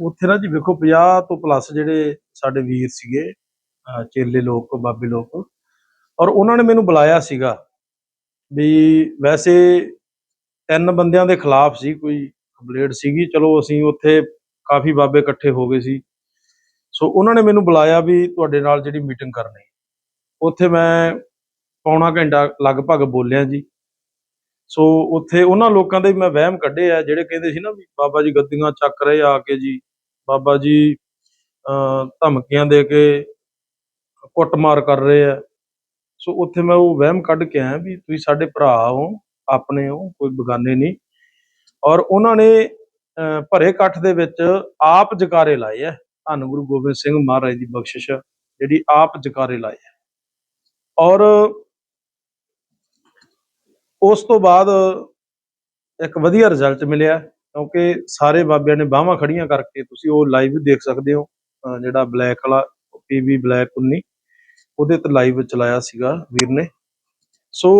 ਉੱਥੇ ਨਾ ਜੀ ਵੇਖੋ 50 ਤੋਂ ਪਲੱਸ ਜਿਹੜੇ ਸਾਡੇ ਵੀਰ ਸੀਗੇ ਚੇਲੇ ਲੋਕ, ਬਾਬੇ ਲੋਕ ਔਰ ਉਹਨਾਂ ਨੇ ਮੈਨੂੰ ਬੁਲਾਇਆ ਸੀਗਾ ਵੀ ਵੈਸੇ ਤਿੰਨ ਬੰਦਿਆਂ ਦੇ ਖਿਲਾਫ ਸੀ, ਕੋਈ ਕੰਪਲੇਂਟ ਸੀਗੀ, ਚਲੋ ਅਸੀਂ ਉੱਥੇ ਕਾਫੀ ਬਾਬੇ ਇਕੱਠੇ ਹੋ ਗਏ ਸੀ। ਸੋ ਉਹਨਾਂ ਨੇ ਮੈਨੂੰ ਬੁਲਾਇਆ ਵੀ ਤੁਹਾਡੇ ਨਾਲ ਜਿਹੜੀ ਮੀਟਿੰਗ ਕਰਨੀ। ਉੱਥੇ ਮੈਂ ਪੌਣਾ ਘੰਟਾ ਲਗਭਗ ਬੋਲਿਆ ਜੀ। ਸੋ ਉੱਥੇ ਉਹਨਾਂ ਲੋਕਾਂ ਦੇ ਮੈਂ ਵਹਿਮ ਕੱਢੇ ਆ ਜਿਹੜੇ ਕਹਿੰਦੇ ਸੀ ਨਾ ਵੀ ਬਾਬਾ ਜੀ ਗੱਦੀਆਂ ਚੱਕ ਰਹੇ ਆ ਕੇ ਜੀ। ਬਾਬਾ ਜੀ, ਅਹ, ਧਮਕੀਆਂ ਦੇ ਕੇ ਕੁੱਟਮਾਰ ਕਰ ਰਹੇ ਆ। ਸੋ ਉੱਥੇ ਮੈਂ ਉਹ ਵਹਿਮ ਕੱਢ ਕੇ ਆਇਆ ਵੀ ਤੁਸੀਂ ਸਾਡੇ ਭਰਾ ਹੋ, ਆਪਣੇ ਹੋ, ਕੋਈ ਬਗਾਨੇ ਨਹੀਂ। ਔਰ ਉਹਨਾਂ ਨੇ ਭਰੇ ਇਕੱਠ ਦੇ ਵਿੱਚ ਆਪ ਜਕਾਰੇ ਲਾਏ ਆ। ਧੰਨ ਗੁਰੂ ਗੋਬਿੰਦ ਸਿੰਘ ਮਹਾਰਾਜ ਦੀ ਬਖਸ਼ਿਸ਼ ਜਿਹੜੀ ਆਪ ਜਕਾਰੇ ਲਾਏ ਆ। ਔਰ ਉਸ ਤੋਂ ਬਾਅਦ ਇੱਕ ਵਧੀਆ ਰਿਜ਼ਲਟ ਮਿਲਿਆ। ਕਿਉਂਕਿ ਸਾਰੇ ਬਾਬਿਆਂ ਨੇ ਬਾਹਾਂ ਖੜੀਆਂ ਕਰਕੇ ਤੁਸੀਂ ਉਹ ਲਾਈਵ ਦੇਖ ਸਕਦੇ ਹੋ ਜਿਹੜਾ ਬਲੈਕ ਵਾਲਾ ਪੀਵੀ ਬਲੈਕ 19 ਉਹਦੇ ਤੇ ਲਾਈਵ ਚਲਾਇਆ ਸੀਗਾ ਵੀਰ ਨੇ। ਸੋ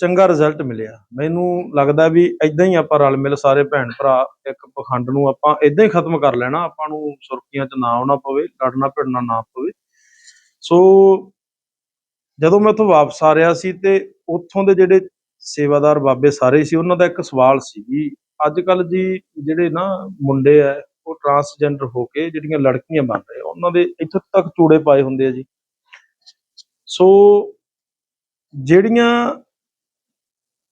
ਚੰਗਾ ਰਿਜ਼ਲਟ ਮਿਲਿਆ। ਮੈਨੂੰ ਲੱਗਦਾ ਵੀ ਇਦਾਂ ਹੀ ਆਪਾਂ ਰਲ ਮਿਲ ਸਾਰੇ ਭੈਣ ਭਰਾ, ਇੱਕ ਪਖੰਡ ਨੂੰ ਆਪਾਂ ਇਦਾਂ ਹੀ ਖਤਮ ਕਰ ਲੈਣਾ, ਆਪਾਂ ਨੂੰ ਸੁਰਖੀਆਂ 'ਚ ਨਾ ਆਉਣਾ ਪਵੇ, ਲੜਨਾ ਭਿੜਨਾ ਨਾ ਪਵੇ। ਸੋ ਜਦੋਂ ਮੈਂ ਉੱਥੋਂ ਵਾਪਸ ਆ ਰਿਹਾ ਸੀ ਤੇ ਉੱਥੋਂ ਦੇ ਜਿਹੜੇ ਸੇਵਾਦਾਰ ਬਾਬੇ ਸਾਰੇ ਸੀ, ਉਹਨਾਂ ਦਾ ਇੱਕ ਸਵਾਲ ਸੀ ਵੀ ਅੱਜ ਕੱਲ ਜੀ ਜਿਹੜੇ ਨਾ ਮੁੰਡੇ ਆ ਉਹ ਟਰਾਂਸਜੈਂਡਰ ਹੋ ਕੇ ਜਿਹੜੀਆਂ ਲੜਕੀਆਂ ਬਣ ਰਹੇ ਆ, ਉਹਨਾਂ ਦੇ ਇੱਥੋਂ ਤੱਕ ਚੂੜੇ ਪਾਏ ਹੁੰਦੇ ਆ ਜੀ। ਸੋ ਜਿਹੜੀਆਂ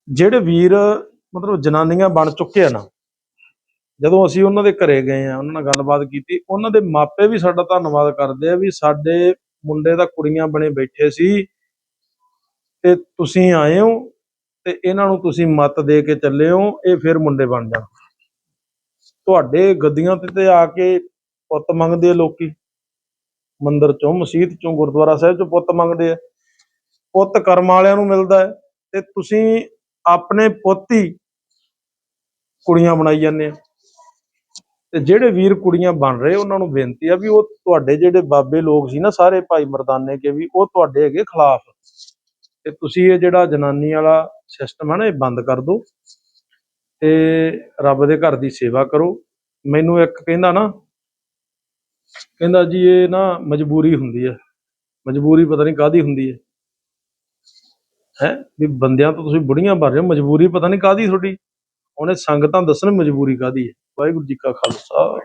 ਜਿਹੜੇ ਵੀਰ ਮਤਲਬ ਜਨਾਨੀਆਂ ਬਣ ਚੁੱਕੇ ਆ ਨਾ ਜਦੋਂ ਅਸੀਂ ਉਹਨਾਂ ਦੇ ਘਰੇ ਗਏ ਆ ਉਹਨਾਂ ਨਾਲ ਗੱਲਬਾਤ ਕੀਤੀ ਉਹਨਾਂ ਦੇ ਮਾਪੇ ਵੀ ਸਾਡਾ ਧੰਨਵਾਦ ਕਰਦੇ ਆ ਵੀ ਸਾਡੇ ਮੁੰਡੇ ਦਾ ਕੁੜੀਆਂ ਬਣੇ ਬੈਠੇ ਸੀ ਤੇ ਤੁਸੀਂ ਆਏ ਹੋ ਤੇ ਇਹਨਾਂ ਨੂੰ ਤੁਸੀਂ ਮਤ ਦੇ ਕੇ ਚੱਲੇ ਹੋ, ਇਹ ਫਿਰ ਮੁੰਡੇ ਬਣ ਜਾਣ। ਤੁਹਾਡੇ ਗੱਦੀਆਂ ਤੇ ਤੇ ਆ ਕੇ ਪੁੱਤ ਮੰਗਦੇ ਆ ਲੋਕੀ। ਮੰਦਿਰ ਚੋਂ, ਮਸਜਿਦ ਚੋਂ, ਗੁਰਦੁਆਰਾ ਸਾਹਿਬ ਚੋਂ ਪੁੱਤ ਮੰਗਦੇ ਆ। ਪੁੱਤ ਕਰਮ ਵਾਲਿਆਂ ਨੂੰ ਮਿਲਦਾ ਹੈ ਤੇ ਤੁਸੀਂ ਆਪਣੇ ਪੁੱਤ ਕੁੜੀਆਂ ਬਣਾਈ ਜਾਂਦੇ ਆ। ਤੇ ਜਿਹੜੇ ਵੀਰ ਕੁੜੀਆਂ ਬਣ ਰਹੇ, ਉਹਨਾਂ ਨੂੰ ਬੇਨਤੀ ਆ ਵੀ ਉਹ ਤੁਹਾਡੇ ਜਿਹੜੇ ਬਾਬੇ ਲੋਕ ਸੀ ਨਾ, ਸਾਰੇ ਭਾਈ ਮਰਦਾਨੇ ਕੇ ਵੀ, ਉਹ ਤੁਹਾਡੇ ਹੈਗੇ ਖਿਲਾਫ। ਤੇ ਤੁਸੀਂ ਇਹ ਜਿਹੜਾ ਜਨਾਨੀ ਵਾਲਾ ਸਿਸਟਮ ਹੈ ਨਾ, ਇਹ ਬੰਦ ਕਰ ਦਿਓ ਤੇ ਰੱਬ ਦੇ ਘਰ ਦੀ ਸੇਵਾ ਕਰੋ। ਮੈਨੂੰ ਇੱਕ ਕਹਿੰਦਾ ਨਾ, ਕਹਿੰਦਾ ਜੀ ਇਹ ਨਾ ਮਜਬੂਰੀ ਹੁੰਦੀ ਹੈ। ਮਜਬੂਰੀ ਪਤਾ ਨਹੀਂ ਕਾਦੀ ਹੁੰਦੀ ਹੈ। ਹੈ? ਵੀ ਬੰਦਿਆਂ ਤੋਂ ਤੁਸੀਂ ਬੁੜੀਆਂ ਭਰ ਰਹੇ ਹੋ, ਮਜਬੂਰੀ ਪਤਾ ਨਹੀਂ ਕਾਦੀ ਤੁਹਾਡੀ। ਉਹਨੇ ਸੰਗਤਾਂ ਦੱਸਣ ਮਜਬੂਰੀ ਕਾਦੀ ਹੈ। ਵਾਹਿਗੁਰੂ ਜੀ ਕਾ ਖਾਲਸਾ